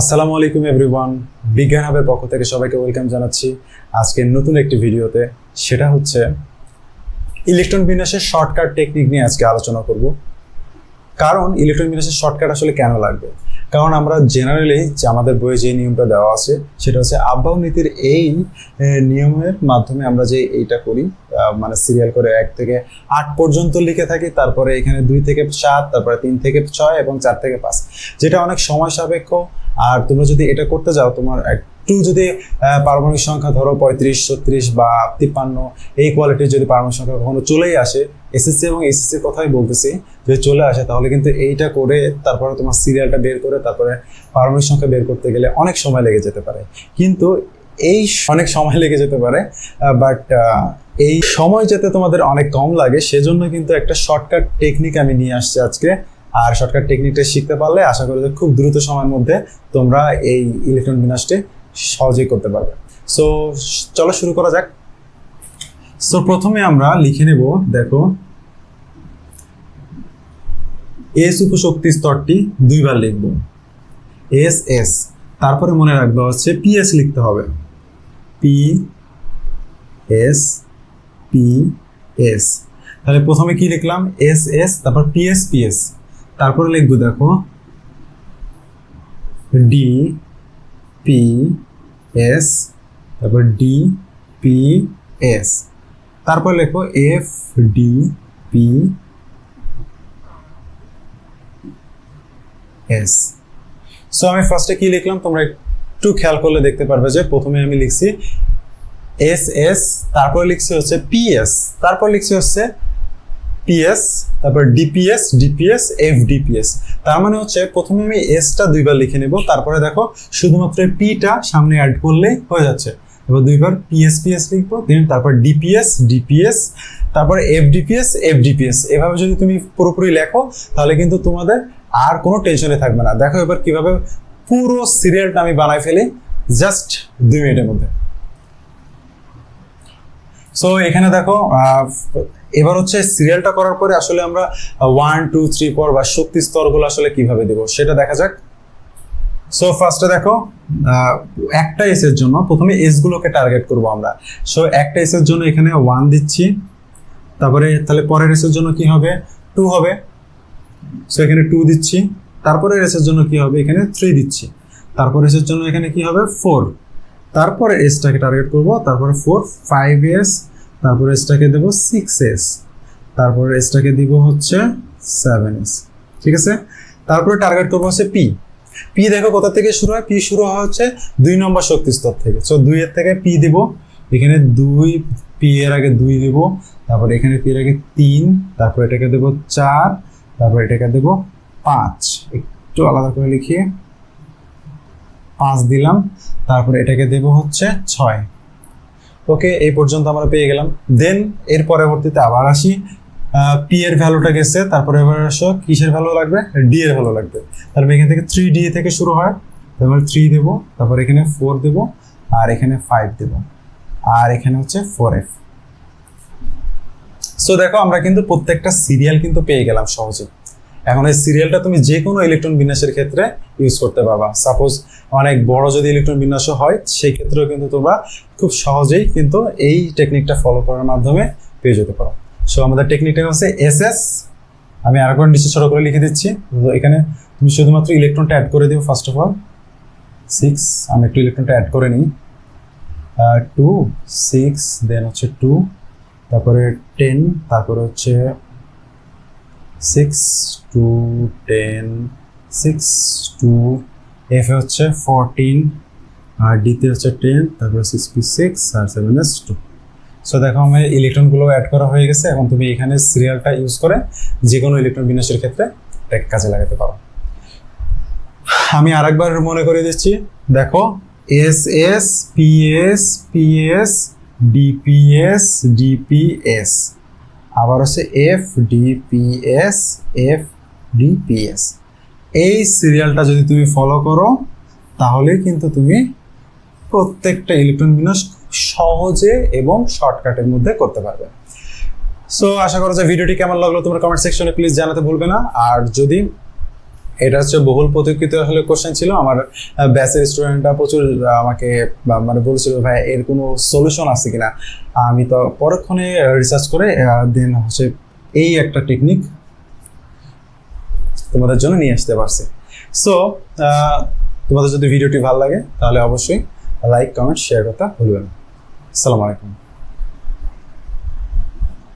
আসসালামু আলাইকুম এভরিওয়ান, বিজ্ঞান হাবের পক্ষ থেকে সবাইকে ওয়েলকাম জানাচ্ছি। আজকে নতুন একটি ভিডিওতে, সেটা হচ্ছে ইলেকট্রন বিন্যাসের শর্টকাট টেকনিক নিয়ে আজকে আলোচনা করব। কারণ ইলেকট্রন বিন্যাসের শর্টকাট আসলে কেন লাগবে? কারণ আমরা জেনারেলি যে আমাদের বইয়ে যে নিয়মটা দেওয়া আছে, সেটা হচ্ছে আব্বাউ নীতির এই নিয়মের মাধ্যমে আমরা যে এইটা করি মানে সিরিয়াল করে এক থেকে আট পর্যন্ত লিখে থাকি, তারপরে এখানে দুই থেকে সাত, তারপরে তিন থেকে ছয় এবং চার থেকে পাঁচ। যেটা অনেক সময় সাপেক্ষ আর তোমরা যদি এটা করতে যাও, তোমার একটু যদি পারমাণবিক সংখ্যা ধরো পঁয়ত্রিশ, ছত্রিশ বা তিপ্পান্ন, এই কোয়ালিটির যদি পারমাণবিক সংখ্যা কখনো চলেই আসে এসএসসি এবং এসএসসির কথাই বলতেছি, যদি চলে আসে, তাহলে কিন্তু এইটা করে তারপরে তোমার সিরিয়ালটা বের করে তারপরে পারমাণবিক সংখ্যা বের করতে গেলে অনেক সময় লেগে যেতে পারে। কিন্তু এই অনেক সময় লেগে যেতে পারে বাট এই সময় যাতে তোমাদের অনেক কম লাগে, সেজন্য কিন্তু একটা শর্টকাট টেকনিক আমি নিয়ে আসছি আজকে আর শর্টকাট টেকনিকটা শিখতে পারলে আশা করি যে খুব দ্রুত সময়ের মধ্যে তোমরা এই ইলেকট্রন বিনাশটি সহজেই করতে পারবে। সো চলো শুরু করা যাক। সো প্রথমে আমরা লিখে নেব, দেখো এস উপশক্তি স্তরটি দুইবার লিখব। এস এস তারপরে মনে রাখবে হচ্ছে পিএস লিখতে হবে। পি এস পি এস তাহলে প্রথমে কি লিখলাম? এস এস তারপর পিএস পিএস তারপরে লিখব দেখো ডি পি এস তারপর ডি পি এস তারপর লেখো f d p s so আমি ফার্স্টে কি লিখলাম? তোমরা একটু খেয়াল করলে দেখতে পারবে যে প্রথমে আমি লিখছি এস এস তারপর লিখছি হচ্ছে পিএস তারপর লিখছি হচ্ছে পিএস তারপর ডিপিএস ডিপিএস এফ ডিপিএস তার মানে হচ্ছে প্রথমে আমি এসটা দুইবার লিখে নেব, তারপরে দেখো শুধুমাত্র পিটা সামনে অ্যাড করলেই হয়ে যাচ্ছে। এবার দুইবার পিএস পিএস লিখব দেন তারপর d p s d p s তারপর f d p s f d p s এভাবে যদি তুমি পুরোপুরি লেখো, তাহলে কিন্তু তোমাদের আর কোনো টেনশনে থাকবে না। দেখো এবার কীভাবে পুরো সিরিয়ালটা আমি বানাই ফেলি জাস্ট দুই মিনিটের মধ্যে। সো এখানে দেখো এবার হচ্ছে সিরিয়ালটা করার পরে আসলে আমরা ওয়ান টু থ্রি ফোর বা শক্তি স্তরগুলো আসলে কীভাবে দেবো সেটা দেখা যাক। সো ফার্স্টে দেখো একটা এস এর জন্য প্রথমে এস গুলোকে টার্গেট করব আমরা। সো একটা এস এর জন্য এখানে ওয়ান দিচ্ছি। তারপরে তাহলে পরের এস এর জন্য কি হবে? টু হবে। সো এখানে টু দিচ্ছি। তারপরে এসের জন্য কি হবে? এখানে থ্রি দিচ্ছি। তারপর এসের জন্য এখানে কি হবে? ফোর তারপরে এসটাকে টার্গেট করব, তারপরে ফোর ফাইভ এস তারপরে এসটাকে দেবো সিক্স এস তারপরে এসটাকে দিব হচ্ছে সেভেন এস ঠিক আছে? তারপরে টার্গেট করব হচ্ছে পি পি দেখো কোথা থেকে শুরু হয়? পি শুরু হয় হচ্ছে দুই নম্বর শক্তি স্তর থেকে। সো দুইয়ের থেকে পি দিব, এখানে দুই পি এর আগে দুই দিব, তারপর এখানে পি এর আগে তিন, তারপর এটাকে দেবো চার, তারপর এটাকে দেবো পাঁচ। একটু আলাদা করে লিখিয়ে পাঁচ দিলাম, তারপরে এটাকে দেব হচ্ছে ছয়। ওকে, এই পর্যন্ত আমরা পেয়ে গেলাম। দেন এর পরবর্তীতে আবার আসি। পি এর ভ্যালুটা গেছে, তারপরে এবার আসো, কিসের ভ্যালু লাগবে? ডি এর ভ্যালু লাগবে। তারপরে এখান থেকে থ্রি ডি থেকে শুরু হয়। তারপরে থ্রি দেবো, তারপর এখানে ফোর দেবো, আর এখানে ফাইভ দেবো, আর এখানে হচ্ছে ফোর এফ সো দেখো, আমরা কিন্তু প্রত্যেকটা সিরিয়াল কিন্তু পেয়ে গেলাম সহজে। এখন এই সিরিয়ালটা তুমি যে কোনো ইলেকট্রন বিন্যাসের ক্ষেত্রে ইউজ করতে পারবা। সাপোজ অনেক বড় যদি ইলেকট্রন বিন্যাসও হয় সেই ক্ষেত্রেও কিন্তু তোমরা খুব সহজেই কিন্তু এই টেকনিকটা ফলো করার মাধ্যমে পেয়ে যেতে পারো। সো আমাদের টেকনিকটা হচ্ছে এস এস আমি আরেকবার নিচে ছোট করে লিখে দিচ্ছি। এখানে তুমি শুধুমাত্র ইলেকট্রনটা অ্যাড করে দিও ফার্স্ট অফ অল সিক্স আমি একটু ইলেকট্রনটা অ্যাড করে নিই। টু সিক্স দেন হচ্ছে টু তারপরে টেন তারপরে হচ্ছে six two ten six two f হচ্ছে ফোরটিন আর ডিতে হচ্ছে টেন তারপরে সিক্স পি সিক্স আর সেভেন এস টু সো দেখো, আমার ইলেকট্রনগুলো অ্যাড করা হয়ে গেছে। এখন তুমি এখানে সিরিয়ালটা ইউজ করে যে কোনো ইলেকট্রন বিন্যাসের ক্ষেত্রে এটাকে কাজে লাগাতে পারো। আমি আরেকবার মনে করে দিচ্ছি, দেখো s s p s p s d p s d p s আবার হচ্ছে এফ ডিপিএস এফ ডিপিএস এই সিরিয়ালটা যদি তুমি ফলো করো, তাহলে কিন্তু তুমি প্রত্যেকটা ইলেকট্রন বিন্যাস সহজে এবং শর্টকাটের মধ্যে করতে পারবে। সো আশা করা যে ভিডিওটি কেমন লাগল তোমার কমেন্ট সেকশনে প্লিজ জানাতে ভুলবে না। আর যদি এটা হচ্ছে বহুল প্রতীক্ষিত হলে কোশ্চেন ছিল। আমার ব্যাচের স্টুডেন্টরা প্রচুর আমাকে মানে বলছিল, ভাই, এর কোনো সলিউশন আছে কিনা? আমি তো পরক্ষণে রিসার্চ করে দেন হচ্ছে এই একটা টেকনিক তোমাদের জন্য নিয়ে আসতে পারছি। সো তোমাদের যদি ভিডিওটি ভালো লাগে, তাহলে অবশ্যই লাইক কমেন্ট শেয়ার করতে ভুলবেন না। আসসালামু আলাইকুম।